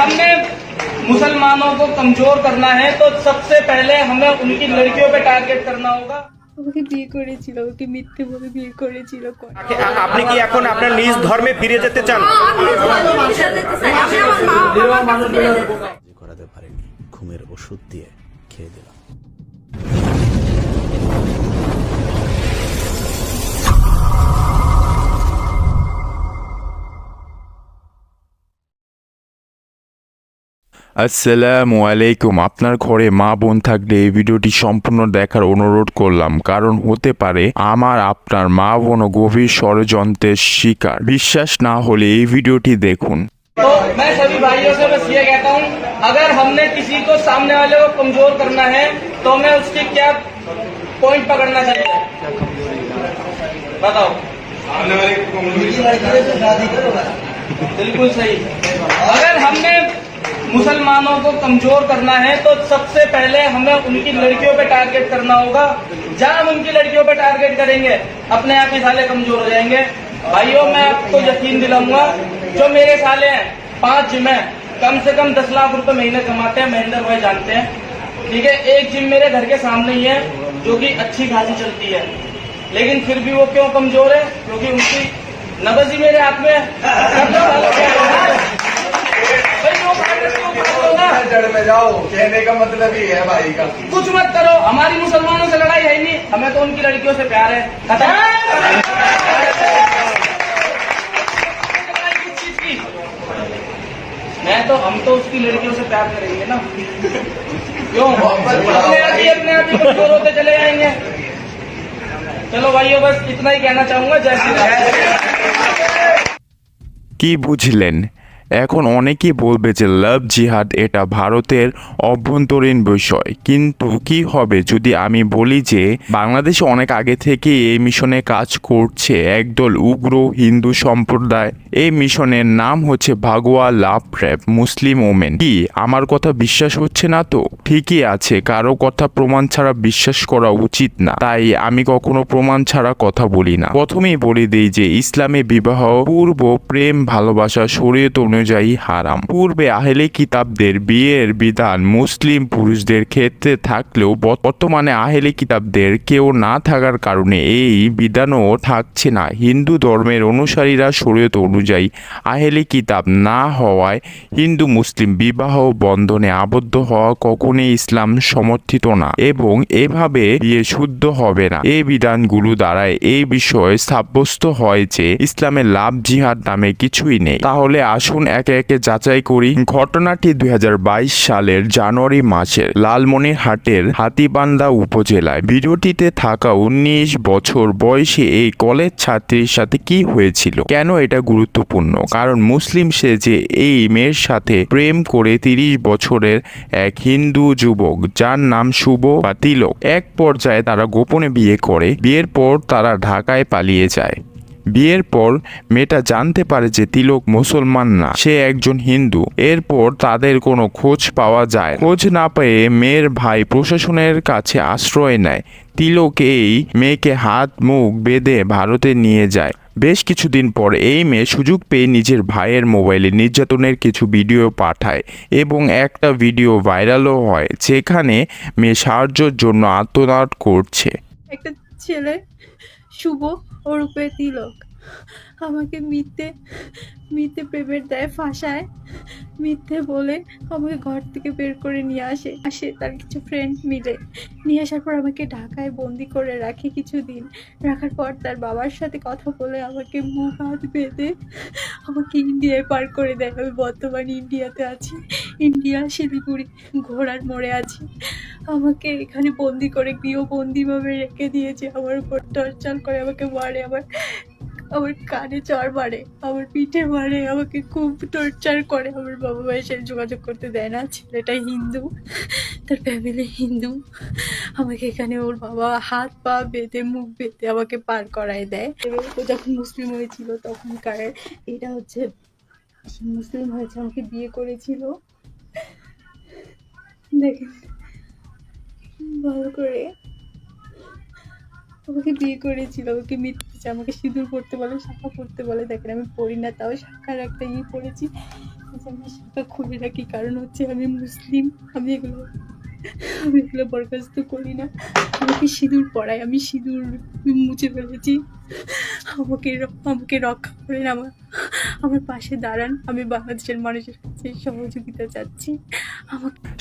हमने मुसलमानों को कमजोर करना है तो सबसे पहले हमें उनकी लड़कियों पे टारगेट करना होगा আমাকে বিয়ে করেছিল আমাকে মিথ্যে বলে বিয়ে করেছিল আ- আপনি কি এখন আপনার নিজ ধর্মে ফিরে যেতে চান রাজি করাতে পারিনি ঘুমের ওষুধ দিয়ে খেয়ে দিলাম আসসালামু আলাইকুম আপনার ঘরে মা বোন থাকলে এই ভিডিওটি সম্পূর্ণ দেখার অনুরোধ করলাম কারণ হতে পারে আমার আপনার মা বোন গভীর ষড়যন্ত্রের শিকার বিশ্বাস না হলে এই ভিডিওটি দেখুন तो मैं सभी भाइयों से बस ये कहता हूँ अगर हमने किसी को सामने वाले को कमजोर करना है तो हमें उसकी क्या पॉइंट पकड़ना चाहिए बताओ बिल्कुल सही अगर हमने मुसलमानों को कमज़ोर करना है तो सबसे पहले हमें उनकी लड़कियों पे टारगेट करना होगा। जब हम उनकी लड़कियों पे टारगेट करेंगे, अपने आप ही साले कमज़ोर हो जाएँगे। भाइयों, मैं आपको यकीन दिलाऊँगा, जो मेरे साले हैं, पाँच जिम है, कम से कम दस लाख रुपए महीने कमाते हैं, महेंद्र भाई जानते हैं। ठीक है, एक जिम मेरे घर के सामने ही है, जो कि अच्छी खासी चलती है। लेकिन फिर भी वो क्यों कमज़ोर है? क्योंकि उनकी नबज ही मेरे हाथ में है। जड़ में जाओ कहने का मतलब ही है भाई का कुछ मत करो हमारी मुसलमानों से लड़ाई है ही नहीं हमें तो उनकी लड़कियों से प्यार है लड़ाई किस चीज की? मैं तो हम तो उसकी लड़कियों से प्यार करेंगे ना क्यों अपने आप ही अपने आप ही कमजोर होते चले जाएंगे चलो भाइयों बस इतना ही कहना चाहूंगा जय श्री राम কি বুঝলেন এখন অনেকেই বলবে যে লাভ জিহাদ এটা ভারতের অভ্যন্তরীণ বিষয়। কিন্তু কি হবে যদি আমি বলি যে বাংলাদেশে অনেক আগে থেকে এই মিশনে কাজ করছে, একদল উগ্র হিন্দু সম্প্রদায়। এই মিশনের নাম হচ্ছে ভাগোয়া লাভ র্যাপ মুসলিম ওমেন। কি, আমার কথা বিশ্বাস হচ্ছে না তো? ঠিকই আছে, কারও কথা প্রমাণ ছাড়া বিশ্বাস করা উচিত না। তাই আমি কখনো প্রমাণ ছাড়া কথা বলি না। প্রথমেই বলে দিই যে ইসলামে বিবাহ পূর্ব প্রেম ভালোবাসা শরীয়ত অনুযায়ী হারাম। পূর্বে আহলে কিতাবদের বিয়ের বিধান মুসলিম পুরুষদের ক্ষেত্রে থাকলেও বর্তমানে আহলে কিতাবদের কেউ না থাকার কারণে এই বিধানও থাকছে না। হিন্দু ধর্মের অনুসারীরা শরীয়ত অনুযায়ী আহলে কিতাব না হওয়ায় হিন্দু মুসলিম বিবাহ বন্ধনে আবদ্ধ হওয়া কখনোই ইসলাম সমর্থিত না এবং এভাবে বিয়ে শুদ্ধ হবে না। এই বিধানগুলো দ্বারাই এই বিষয়ে সাব্যস্ত হয় যে ইসলামের লাভ জিহাদ নামে কিছুই নেই। তাহলে আসুন একে একে যাচাই করি। ঘটনাটি দু হাজার বাইশ সালের জানুয়ারি মাসের লালমনিরহাটের হাতিবান্ধা উপজেলায়। ভিডিওটিতে থাকা উনিশ বছর বয়সী এই কলেজ ছাত্রীর সাথে কি হয়েছিল? কেন এটা গুরুত্বপূর্ণ? কারণ মুসলিম সে যে এই মেয়ের সাথে প্রেম করে তিরিশ বছরের এক হিন্দু যুবক, যার নাম শুভ বা তিলক। এক পর্যায়ে তারা গোপনে বিয়ে করে। বিয়ের পর তারা ঢাকায় পালিয়ে যায়। বিয়ের পর মেয়েটা জানতে পারে যে তিলক মুসলমান না, সে একজন হিন্দু। এরপর তাদের কোনো খোঁজ পাওয়া যায় খোঁজ না পেয়ে মেয়ের ভাই প্রশাসনের কাছে আশ্রয় নেয়। তিলক এই মেয়েকে হাত, মুখ বেঁধে ভারতে নিয়ে যায়। বেশ কিছুদিন পর এই মেয়ে সুযোগ পেয়ে নিজের ভাইয়ের মোবাইলে নির্যাতনের কিছু ভিডিও পাঠায় এবং একটা ভিডিও ভাইরালও হয়, যেখানে মেয়ে সাহায্যের জন্য আত্মনাদ করছে। একটা ছেলে, শুভ ওরূপে তিলক আমাকে মিথ্যে মিথ্যে প্রেমের দেয় ফাঁসায়, মিথ্যে বলে আমাকে ঘর থেকে বের করে নিয়ে আসে আসে তার কিছু ফ্রেন্ড মিলে। নিয়ে আসার পর আমাকে ঢাকায় বন্দি করে রাখে কিছুদিন। রাখার পর তার বাবার সাথে কথা বলে আমাকে মুখ, হাত বেঁধে আমাকে ইন্ডিয়ায় পার করে দেয়। আমি বর্তমানে ইন্ডিয়াতে আছি। ইন্ডিয়া, শিলিগুড়ি, ঘোড়ার মোড়ে আছি। আমাকে এখানে বন্দি করে গৃহবন্দিভাবে রেখে দিয়েছে। আমার উপর টর্চার করে আমাকে মারে, আমার আমার কানে চড় মারে, আমার পিঠে মারে, আমাকে খুব টর্চার করে। আমার বাবা মায়ের সাথে যোগাযোগ করতে দেয় না, ছেলেটা হিন্দু, তার ফ্যামিলি হিন্দু। আমাকে এখানে ওর বাবা হাত পা বেঁধে, মুখ বেঁধে আমাকে পার করায় দেয়। এবং ও যখন মুসলিম হয়েছিল তখনকার, এটা হচ্ছে মুসলিম হয়েছে, আমাকে বিয়ে করেছিল। দেখেন, ভালো করে আমাকে বিয়ে করেছিল, আমাকে মিথ্যে আমাকে সিঁদুর পড়তে বলে, শাখা পড়তে বলে। দেখেন, আমি পড়ি না, তাও শাখার একটা ইয়ে পড়েছি। আমি শাখা খুলে রাখি কারণ হচ্ছে? আমি মুসলিম, আমি এগুলো আমি এগুলো বরখাস্ত করি না। আমাকে সিঁদুর পড়ায়, আমি সিঁদুর মুছে ফেলেছি। আমাকে আমাকে রক্ষা করেন আমার আমার পাশে দাঁড়ান, আমি বাংলাদেশের মানুষের কাছে সহযোগিতা চাচ্ছি।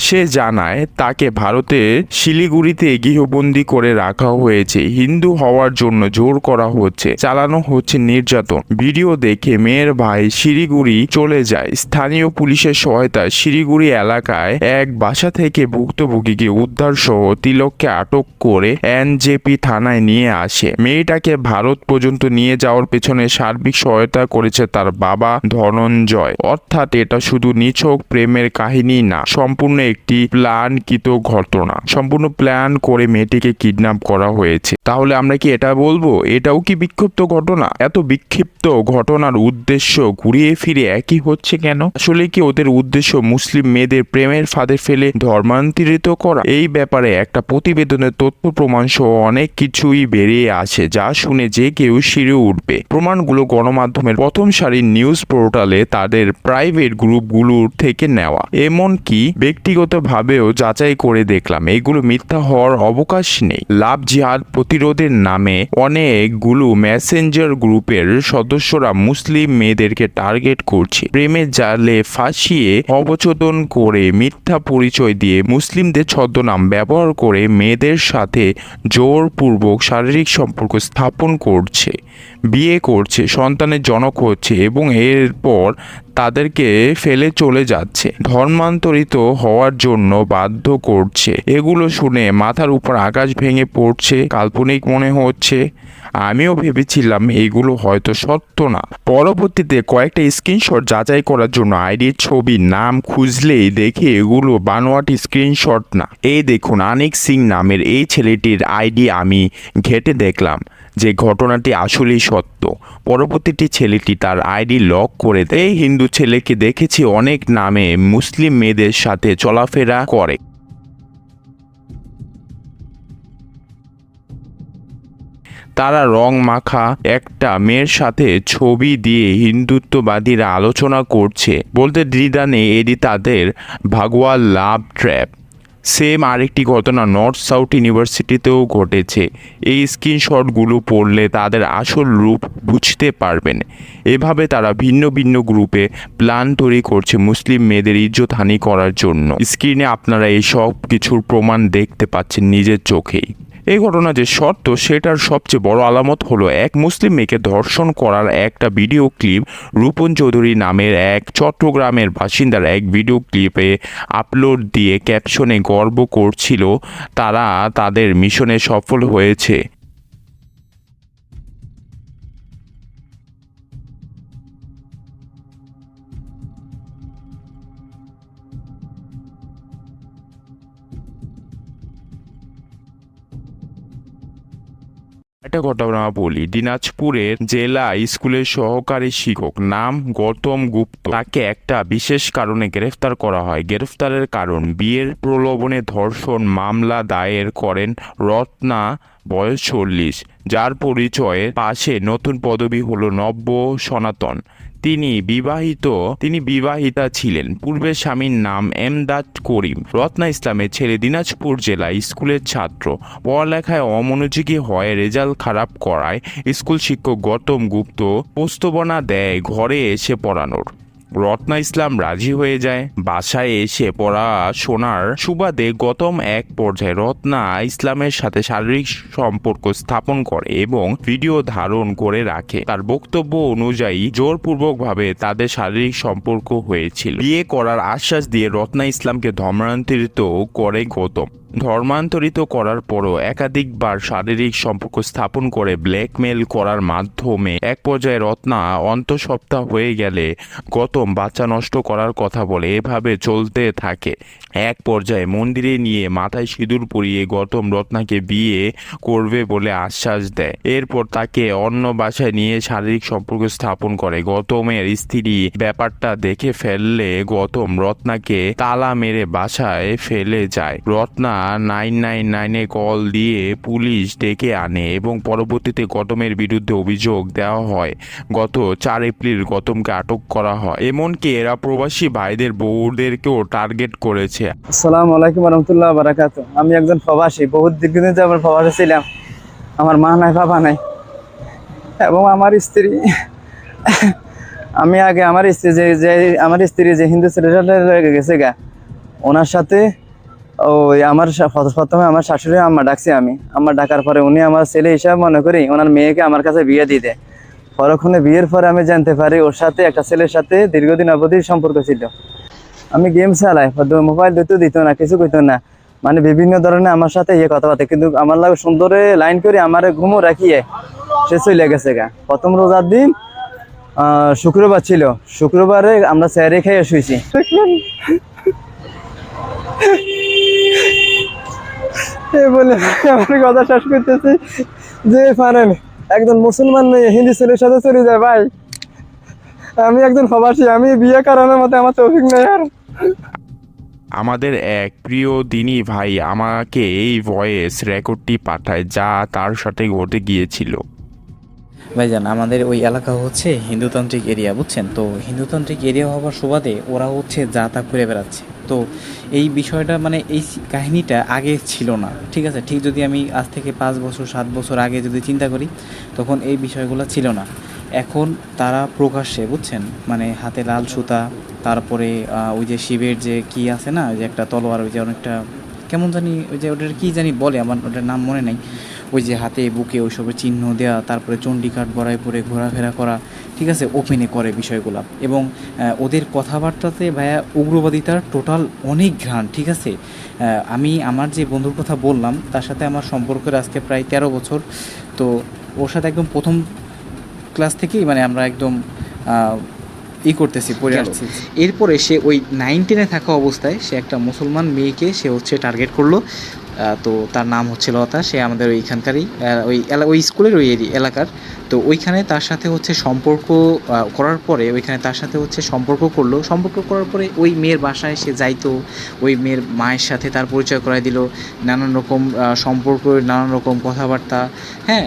সে জানায়, তাকে ভারতে শিলিগুড়িতে গৃহবন্দী করে রাখা হয়েছে। হিন্দু হওয়ার জন্য জোর করা হচ্ছে, চালানো হচ্ছে নির্যাতন। ভিডিও দেখে মেয়ের ভাই শিলিগুড়ি চলে যায়। স্থানীয় পুলিশের সহায়তায় শিলিগুড়ি এলাকায় এক বাসা থেকে ভুক্তভোগীকে উদ্ধার সহ তিলককে আটক করে এনজেপি থানায় নিয়ে আসে। মেয়েটাকে ভারত পর্যন্ত নিয়ে যাওয়ার পেছনে সার্বিক সহায়তা করেছে তার বাবা ধনঞ্জয়। অর্থাৎ এটা শুধু নিছক প্রেমের কাহিনী না, সম্পূর্ণ একটি প্ল্যানকৃত ঘটনা। সম্পূর্ণ প্ল্যান করে মেয়েটিকে কিডন্যাপ করা হয়েছে। তাহলে আমরা কি এটা বলব? এটাও কি বিক্ষিপ্ত ঘটনা? এত বিক্ষিপ্ত ঘটনার উদ্দেশ্য ঘুরিয়ে ফিরে একই হচ্ছে কেন? আসলে কি ওদের উদ্দেশ্য মুসলিম মেয়েদের প্রেমের ফাঁদে ফেলে ধর্মান্তরিত করা? এই ব্যাপারে একটা প্রতিবেদনের তথ্য প্রমাণ সহ অনেক কিছুই বেরিয়ে আসে, যা শুনে যে কেউ শিরে উঠবে। প্রমাণগুলো গণমাধ্যমের প্রথম সারির নিউজ পোর্টালে তাদের প্রাইভেট গ্রুপগুলোর থেকে নেওয়া। এমনকি ব্যক্তিগতভাবেও যাচাই করে দেখলাম, এগুলো মিথ্যা হওয়ার অবকাশ নেই। লাভ জিহাদ প্রতিরোধের নামে অনেকগুলো মেসেঞ্জার গ্রুপের সদস্যরা মুসলিম মেয়েদেরকে টার্গেট করছে। প্রেমের জালে ফাঁসিয়ে অবচেতন করে মিথ্যা পরিচয় দিয়ে মুসলিমদের ছদ্মনাম ব্যবহার করে মেয়েদের সাথে জোরপূর্বক শারীরিক সম্পর্ক স্থাপন করছে, বিয়ে করছে, সন্তানের জনক হচ্ছে এবং এরপর তাদেরকে ফেলে চলে যাচ্ছে। ধর্মান্তরিত হওয়ার জন্য বাধ্য করছে। এগুলো শুনে মাথার উপর আকাশ ভেঙে পড়ছে, কাল্পনিক মনে হচ্ছে। আমিও ভেবেছিলাম এগুলো হয়তো সত্য না। পরবর্তীতে কয়েকটা স্ক্রিনশট যাচাই করার জন্য আইডির ছবি নাম খুঁজলেই দেখি এগুলো বানোয়াটি স্ক্রিনশট না। এই দেখুন আনিক সিং নামের এই ছেলেটির আইডি আমি ঘেটে দেখলাম। যে ঘটনাটি আসলেই সত্য। পরবর্তীটি ছেলেটি তার আইডি লক করে এই হিন্দু ছেলেকে দেখেছি অনেক নামে মুসলিম মেয়েদের সাথে চলাফেরা করে। তারা রং মাখা একটা মেয়ের সাথে ছবি দিয়ে হিন্দুত্ববাদীরা আলোচনা করছে। বলতে দ্বিধা নেই, এটি তাদের ভাগওয়া লাভ ট্র্যাপ। সেম আরেকটি ঘটনা নর্থ সাউথ ইউনিভার্সিটিতেও ঘটেছে। এই স্ক্রিনশটগুলো পড়লে তাদের আসল রূপ বুঝতে পারবেন। এভাবে তারা ভিন্ন ভিন্ন গ্রুপে প্ল্যান তৈরি করছে মুসলিম মেয়েদের ইজ্জত হানি করার জন্য। স্ক্রিনে আপনারা এই সব কিছুর প্রমাণ দেখতে পাচ্ছেন নিজের চোখেই। এই ঘটনা যে শর্ত সেটার সবচেয়ে বড় আলামত হলো এক মুসলিম মেয়েকে ধর্ষণ করার একটা ভিডিও ক্লিপ রূপন চৌধুরী নামের এক চট্টগ্রামের বাসিন্দার এক ভিডিও ক্লিপে আপলোড দিয়ে ক্যাপশনে গর্ব করছিল তারা তাদের মিশনে সফল হয়েছে। একটা ঘটনা বলি, দিনাজপুরের জেলা স্কুলের সহকারী শিক্ষক নাম গৌতম গুপ্ত। তাকে একটা বিশেষ কারণে গ্রেফতার করা হয়। গ্রেফতারের কারণ, বিয়ের প্রলোভনে ধর্ষণ মামলা দায়ের করেন রত্না বয়স চল্লিশ। যার পরিচয়ে পাশে নতুন পদবি হলো নব্য সনাতন। তিনি বিবাহিত, তিনি বিবাহিতা ছিলেন। পূর্বের স্বামীর নাম এমদাদ করিম। রত্না ইসলামের ছেলে দিনাজপুর জেলা স্কুলের ছাত্র। পড়ালেখায় অমনোযোগী হয়ে রেজাল্ট খারাপ করায় স্কুল শিক্ষক গৌতম গুপ্ত প্রস্তাবনা দেয় ঘরে এসে পড়ানোর। রত্না ইসলাম রাজি হয়ে যায়। বাসায় এসে পড়া পড়াশোনার সুবাদে গতম এক পর্যায়ে রত্না ইসলামের সাথে শারীরিক সম্পর্ক স্থাপন করে এবং ভিডিও ধারণ করে রাখে। তার বক্তব্য অনুযায়ী জোরপূর্বকভাবে তাদের শারীরিক সম্পর্ক হয়েছিল। বিয়ে করার আশ্বাস দিয়ে রত্না ইসলামকে ধর্মান্তরিত করে গৌতম। ধর্মান্তরিত করার পরও একাধিকবার শারীরিক সম্পর্ক স্থাপন করে ব্ল্যাকমেল করার মাধ্যমে এক পর্যায়ে রত্না অন্তঃসপ্তাহ হয়ে গেলে গৌতম বাচ্চা নষ্ট করার কথা বলে এভাবে চলতে থাকে। এক পর্যায়ে মন্দিরে নিয়ে মাথায় সিঁদুর পরিয়ে গৌতম রত্নাকে বিয়ে করবে বলে আশ্বাস দেয়। এরপর তাকে অন্য বাসায় নিয়ে শারীরিক সম্পর্ক স্থাপন করে। গৌতমের স্ত্রী ব্যাপারটা দেখে ফেললে গৌতম রত্নাকে তালা মেরে বাসায় ফেলে যায়। রত্না নাইন নাইন নাইনে কল দিয়ে পুলিশ ডেকে আনে এবং পরবর্তীতে গৌতমের বিরুদ্ধে অভিযোগ দেওয়া হয়। গত চার এপ্রিল গতমকে আটক করা হয়। এমনকি এরা প্রবাসী ভাইদের বউদেরকেও টার্গেট করেছে। আসসালামু আলাইকুম রহমতুল্লাহ বারাকাত আমি একজন প্রবাসী। বহুত দীর্ঘদিন যাবত প্রবাসে ছিলাম। আমার মা নাই, বাবা নাই। এবং আমার স্ত্রী, আমি আগে আমার স্ত্রী যে আমার স্ত্রী যে হিন্দু ছেলেটা গেছে গা, ওনার সাথে ওই আমার প্রথমে আমার শাশুড়ি আম্মা ডাকছি আমি। আম্মা ডাকার পরে উনি আমার ছেলে হিসাবে মনে করি ওনার মেয়েকে আমার কাছে বিয়ে দিয়ে দেয়। পরক্ষণে বিয়ের পরে আমি জানতে পারি ওর সাথে একটা ছেলের সাথে দীর্ঘদিন অবধি সম্পর্ক ছিল। আমি গেম চালাই মোবাইল দিতে দিত না, কিছু কইতো না। মানে বিভিন্ন ধরনের আমার সাথে ইয়ে কথাবার্তা, কিন্তু আমার লাগে সুন্দরে লাইন করে আমার ঘুমো রাখিয়ে সে চলে গেছে গা। প্রথম রোজার দিন শুক্রবার ছিল। শুক্রবারে আমরা স্যারে খেয়ে শুয়েছি এই বলে আমার কথা শেষ করতেছি। যে পারেন একজন মুসলমান মেয়ে হিন্দি ছেলের সাথে চলে যায় ভাই। আমি একজন প্রবাসী আমি বিয়ে করানোর মতো আমার তৌফিক নেই আর। আমাদের এক প্রিয় দিনই ভাই আমাকে এই ভয়েস রেকর্ডটি পাঠায় যা তার সাথে ঘটে গিয়েছিল। ভাইজান আমাদের ওই এলাকা হচ্ছে হিন্দুতান্ত্রিক এরিয়া বুঝছেন? তো হিন্দুতান্ত্রিক এরিয়া হওয়ার সুবাদে ওরা হচ্ছে যা তা করে বেড়াচ্ছে। তো এই বিষয়টা মানে এই কাহিনীটা আগে ছিল না। ঠিক আছে? ঠিক যদি আমি আজ থেকে পাঁচ বছর, সাত বছর আগে যদি চিন্তা করি, তখন এই বিষয়গুলো ছিল না। এখন তারা প্রকাশ্যে, বুঝছেন? মানে হাতে লাল সুতা, তারপরে ওই যে শিবের যে কি আছে না, ওই যে একটা তলোয়ার, ওই যে অনেকটা, কেমন জানি, ওই যে ওটার কী জানি বলে, আমার ওটার নাম মনে নাই। ওই যে হাতে বুকে ওইসবের চিহ্ন দেওয়া তারপরে চণ্ডীকাঠ বড়াই পরে ঘোরাফেরা করা ঠিক আছে? ওপেনে করে বিষয়গুলো। এবং ওদের কথাবার্তাতে ভাইয়া উগ্রবাদিতার টোটাল অনেক ঘ্রাণ ঠিক আছে? আমি আমার যে বন্ধুর কথা বললাম তার সাথে আমার সম্পর্কের আজকে প্রায় তেরো বছর। তো ওর সাথে একদম প্রথম ক্লাস থেকেই মানে আমরা একদম ই করতেছি পড়ে আসছি। এরপরে সে ওই নাইন টেনে থাকা অবস্থায় সে একটা মুসলমান মেয়েকে সে হচ্ছে টার্গেট করল। তো তার নাম হচ্ছে লতা, সে আমাদের ওইখানকারই ওই ওই স্কুলের ওই এলাকার। তো ওইখানে তার সাথে হচ্ছে সম্পর্ক করার পরে ওইখানে তার সাথে হচ্ছে সম্পর্ক করল। সম্পর্ক করার পরে ওই মেয়ের বাসায় সে যাইতো, ওই মেয়ের মায়ের সাথে তার পরিচয় করাই দিল। নানান রকম সম্পর্ক, নানান রকম কথাবার্তা হ্যাঁ?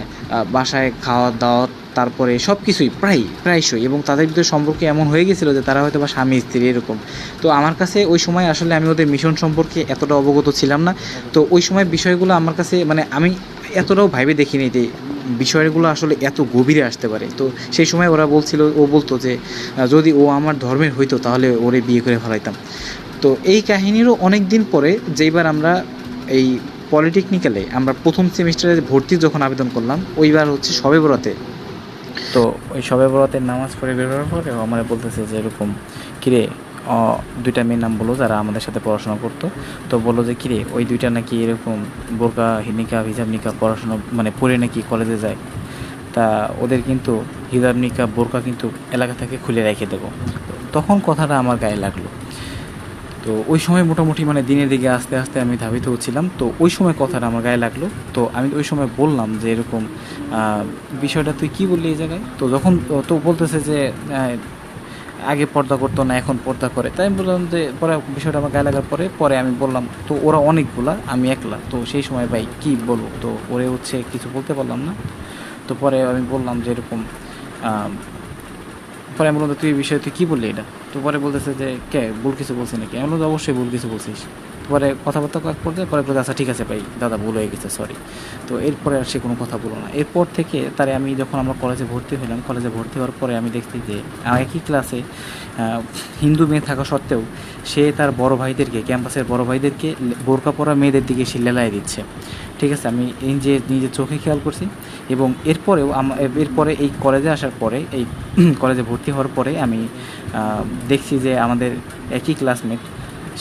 বাসায় খাওয়া দাওয়া তারপরে সব কিছুই প্রায়, প্রায়শই এবং তাদের ভিতরে সম্পর্ক এমন হয়ে গেছিল যে তারা হয়তো বা স্বামী, স্ত্রী এরকম। তো আমার কাছে ওই সময় আসলে আমি ওদের মিশন সম্পর্কে এতটা অবগত ছিলাম না। তো ওই সময় বিষয়গুলো আমার কাছে মানে আমি এতটাও ভাইবে দেখিনি যে বিষয়গুলো আসলে এত গভীরে আসতে পারে। তো সেই সময় ওরা বলছিল, ও বলতো যে যদি ও আমার ধর্মের হইতো তাহলে ওরে বিয়ে করে ফেলাইতাম। তো এই কাহিনীরও অনেক দিন পরে যেইবার আমরা এই পলিটেকনিক্যালে আমরা প্রথম সেমিস্টারে ভর্তি যখন আবেদন করলাম, ওইবার হচ্ছে সবে বরাতে তো ওই সবে বরাতের নামাজ পড়ে বের হওয়ার পরে আমার বলতেছে যে এরকম, কিরে দুইটা মেয়ের নাম বলো যারা আমাদের সাথে পড়াশোনা করতো। তো বলল যে, কিরে, ওই দুইটা নাকি এরকম বোরকা হিনিকা হিজাব নিকা পড়াশোনা মানে পড়ে নাকি কলেজে যায়? তা ওদের কিন্তু হিজাব নিকা বোরকা কিন্তু এলাকা থেকে খুলে রেখে দেবো। তখন কথাটা আমার গায়ে লাগল। তো ওই সময় মোটামুটি মানে দিনের দিকে আস্তে আস্তে আমি ধাবিত হচ্ছিলাম। তো ওই সময় কথাটা আমার গায়ে লাগল। তো আমি ওই সময় বললাম যে এরকম বিষয়টা তুই কি বললি এই জায়গায়? তো যখন, তো বলতেছে যে আগে পর্দা করতো না, এখন পর্দা করে। তাই আমি বললাম যে, পরে বিষয়টা আমার গায়ে লাগার পরে পরে আমি বললাম, তো ওরা অনেকগুলা, আমি একলা। তো সেই সময় ভাই কি বলব? তো ওরে হচ্ছে কিছু বলতে পারলাম না। তো পরে আমি বললাম যে এরকম পরে আমি বললাম তুই এই বিষয়ে তুই কী বললি এটা? তো পরে বলতেছে যে কে? ভুল কিছু বলছি নাকি? এমন অবশ্যই ভুল কিছু বলছিস। পরে কথাবার্তা পর্যায়ে পরে বলতে আচ্ছা ঠিক আছে ভাই, দাদা, ভুল হয়ে গেছে সরি তো এরপরে আর সে কোনো কথা বলো না। এরপর থেকে তারে আমি যখন আমরা কলেজে ভর্তি হলাম কলেজে ভর্তি হওয়ার পরে আমি দেখছি যে একই ক্লাসে হিন্দু মেয়ে থাকা সত্ত্বেও সে তার বড় ভাইদেরকে, ক্যাম্পাসের বড় ভাইদেরকে বোরকা পরা মেয়েদের দিকে সে লেলায় দিচ্ছে। ঠিক আছে, আমি নিজে নিজের চোখে খেয়াল করছি এবং এরপরেও এরপরে এই কলেজে আসার পরে, এই কলেজে ভর্তি হওয়ার পরে আমি দেখছি যে আমাদের একই ক্লাসমেট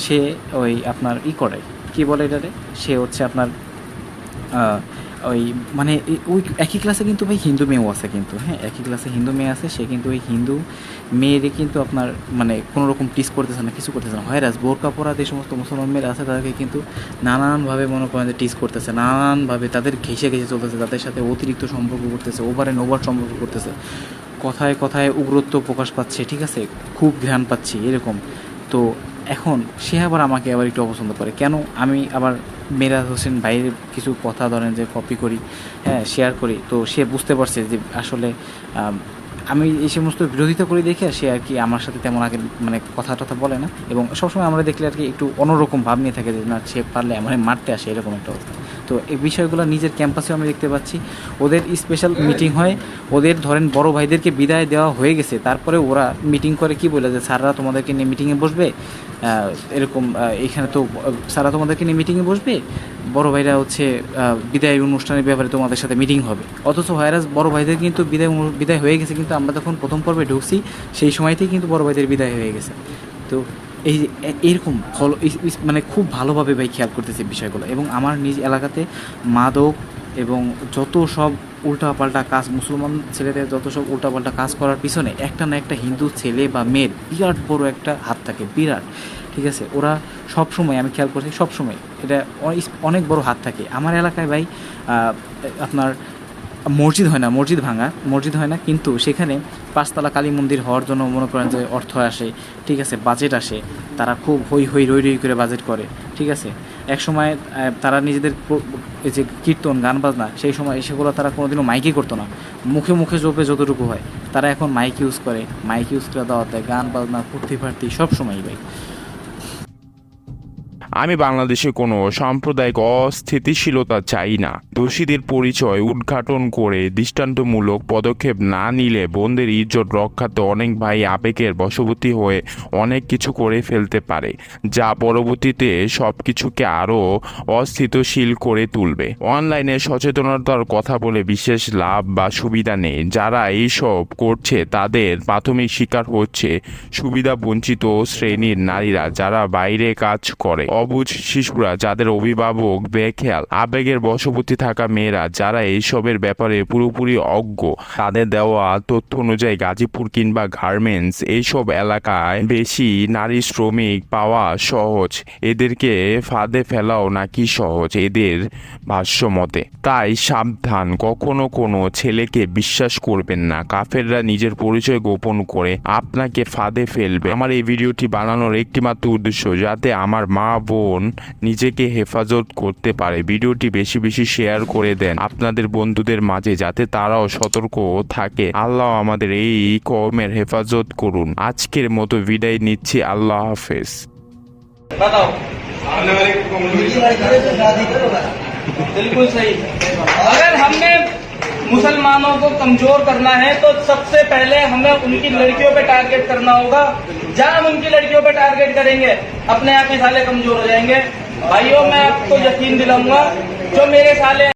সে ওই আপনার ই করে, কি বলে এটারে সে হচ্ছে আপনার ওই মানে ওই একই ক্লাসে কিন্তু ভাই হিন্দু মেয়েও আছে কিন্তু হ্যাঁ? একই ক্লাসে হিন্দু মেয়ে আছে, সে কিন্তু ওই হিন্দু মেয়েরে কিন্তু আপনার মানে কোনো রকম টিস করতেছে না, কিছু করতেছে না। হয়রাস বোরকা পরা যে সমস্ত মুসলমান মেয়েরা আছে, তাদেরকে কিন্তু নানানভাবে মনে করেন যে টিস করতেছে, নানানভাবে তাদের ঘেসে ঘেঁষে চলতেছে, তাদের সাথে অতিরিক্ত সম্পর্ক করতেছে ওভার অ্যান্ড ওভার সম্পর্ক করতেছে। কথায় কথায় উগ্রত্ব প্রকাশ পাচ্ছে, ঠিক আছে? খুব ঘ্রাণ পাচ্ছি, এরকম। তো এখন সে আবার আমাকে আবার একটু অপছন্দ করে। কেন? আমি আবার মেরাজ হোসেন ভাইয়ের কিছু কথা ধরেন যে কপি করি হ্যাঁ শেয়ার করি। তো সে বুঝতে পারছে যে আসলে, আমি এই সমস্ত বিরোধিতা করে দেখে সে আর কি আমার সাথে তেমন আগে মানে কথা টথা বলে না। এবং সবসময় আমরা দেখলে আর কি একটু অন্যরকম ভাব নিয়ে থাকে যে, না, সে পারলে আমার মারতে আসে, এরকম একটা অবস্থা। তো এই বিষয়গুলো নিজের ক্যাম্পাসেও আমি দেখতে পাচ্ছি। ওদের স্পেশাল মিটিং হয়। ওদের ধরেন বড় ভাইদেরকে বিদায় দেওয়া হয়ে গেছে। তারপরে ওরা মিটিং করে কি বলে যে, স্যাররা তোমাদেরকে নিয়ে মিটিংয়ে বসবে? এরকম এখানে তো, স্যাররা তোমাদেরকে নিয়ে মিটিংয়ে বসবে? বড় ভাইরা হচ্ছে বিদায় অনুষ্ঠানের ব্যাপারে তোমাদের সাথে মিটিং হবে। অথচ ভাইরাস বড় ভাইদের কিন্তু বিদায় বিদায় হয়ে গেছে। কিন্তু আমরা যখন প্রথম পর্বে ঢুকছি, সেই সময়তেই কিন্তু বড় ভাইদের বিদায় হয়ে গেছে। তো এই এরকম ফলো মানে খুব ভালোভাবে ভাই খেয়াল করতেছে বিষয়গুলো। এবং আমার নিজ এলাকাতে মাদক এবং যত সব উল্টাপাল্টা কাজ, মুসলমান ছেলেদের যত সব উল্টাপাল্টা কাজ করার পিছনে একটা না একটা হিন্দু ছেলে বা মেয়ের বিরাট বড় একটা হাত থাকে, বিরাট। ঠিক আছে? ওরা সব সময় আমি খেয়াল করছি সব সময় এটা অনেক বড় হাত থাকে। আমার এলাকায় ভাই আপনার মসজিদ হয় না, মসজিদ ভাঙা, মসজিদ হয় না, কিন্তু সেখানে পাঁচতলা কালী মন্দির হওয়ার জন্য মনে করেন যে অর্থ আসে, ঠিক আছে বাজেট আসে, তারা খুব হই হই রই রই করে বাজেট করে, ঠিক আছে। এক সময় তারা নিজেদের যে কীর্তন, গান, বাজনা, সেই সময় সেগুলো তারা কোনোদিনও মাইকে করতো না। মুখে মুখে জোপে যতটুকু হয়, তারা এখন মাইক ইউজ করে মাইক ইউজ করে দাওয়াত গান, বাজনা ফুর্তি ফার্তি সব সময় ভাই। আমি বাংলাদেশে কোনো সাম্প্রদায়িক অস্থিতিশীলতা চাই না। দোষীদের পরিচয় উদ্ঘাটন করে দৃষ্টান্তমূলক পদক্ষেপ না নিলে বোনদের ইজ্জত রক্ষাতে অনেক ভাই আবেগের বশবর্তী হয়ে অনেক কিছু করে ফেলতে পারে, যা পরবর্তীতে সব কিছুকে আরও অস্থিতিশীল করে তুলবে। অনলাইনে সচেতনতার কথা বলে বিশেষ লাভ বা সুবিধা নেই। যারা এইসব করছে, তাদের প্রাথমিক শিকার হচ্ছে সুবিধা বঞ্চিত শ্রেণির নারীরা, যারা বাইরে কাজ করে। অবুঝ শিশুরা, যাদের অভিভাবক বেখেয়াল, আবেগের বশবর্তী থাকা মেয়েরা, যারা এইসবের ব্যাপারে পুরোপুরি অজ্ঞ, তাদের দেওয়া তথ্য অনুযায়ী গাজীপুর কিংবা গার্মেন্টস এইসব এলাকায় বেশি নারী শ্রমিক পাওয়া সহজ। এদেরকে ফাঁদে ফেলাও নাকি সহজ? এদের ভাষ্য মতে তাই সাবধান, কখনো কোনো ছেলেকে বিশ্বাস করবেন না। কাফেররা নিজের পরিচয় গোপন করে আপনাকে ফাঁদে ফেলবে। আমার এই ভিডিওটি বানানোর একটিমাত্র উদ্দেশ্য, যাতে আমার মা বোন নিজেকে হেফাজত করতে পারে ভিডিওটি বেশি বেশি শেয়ার করে দেন আপনাদের বন্ধুদের মাঝে যাতে তারাও সতর্ক থাকে আল্লাহ আমাদের এই কমের হেফাজত করুন আজকের মতো বিদায় নিচ্ছি আল্লাহ হাফেজ बताओ आने वाली कम्युनिटी बिल्कुल सही अगर हमने मुसलमानों को कमज़ोर करना है तो सबसे पहले हमें उनकी लड़कियों पे टारगेट करना होगा। जहाँ हम उनकी लड़कियों पे टारगेट करेंगे, अपने आप ही साले कमज़ोर हो जाएँगे। भाइयों, मैं आपको यकीन दिलाऊँगा, जो मेरे साले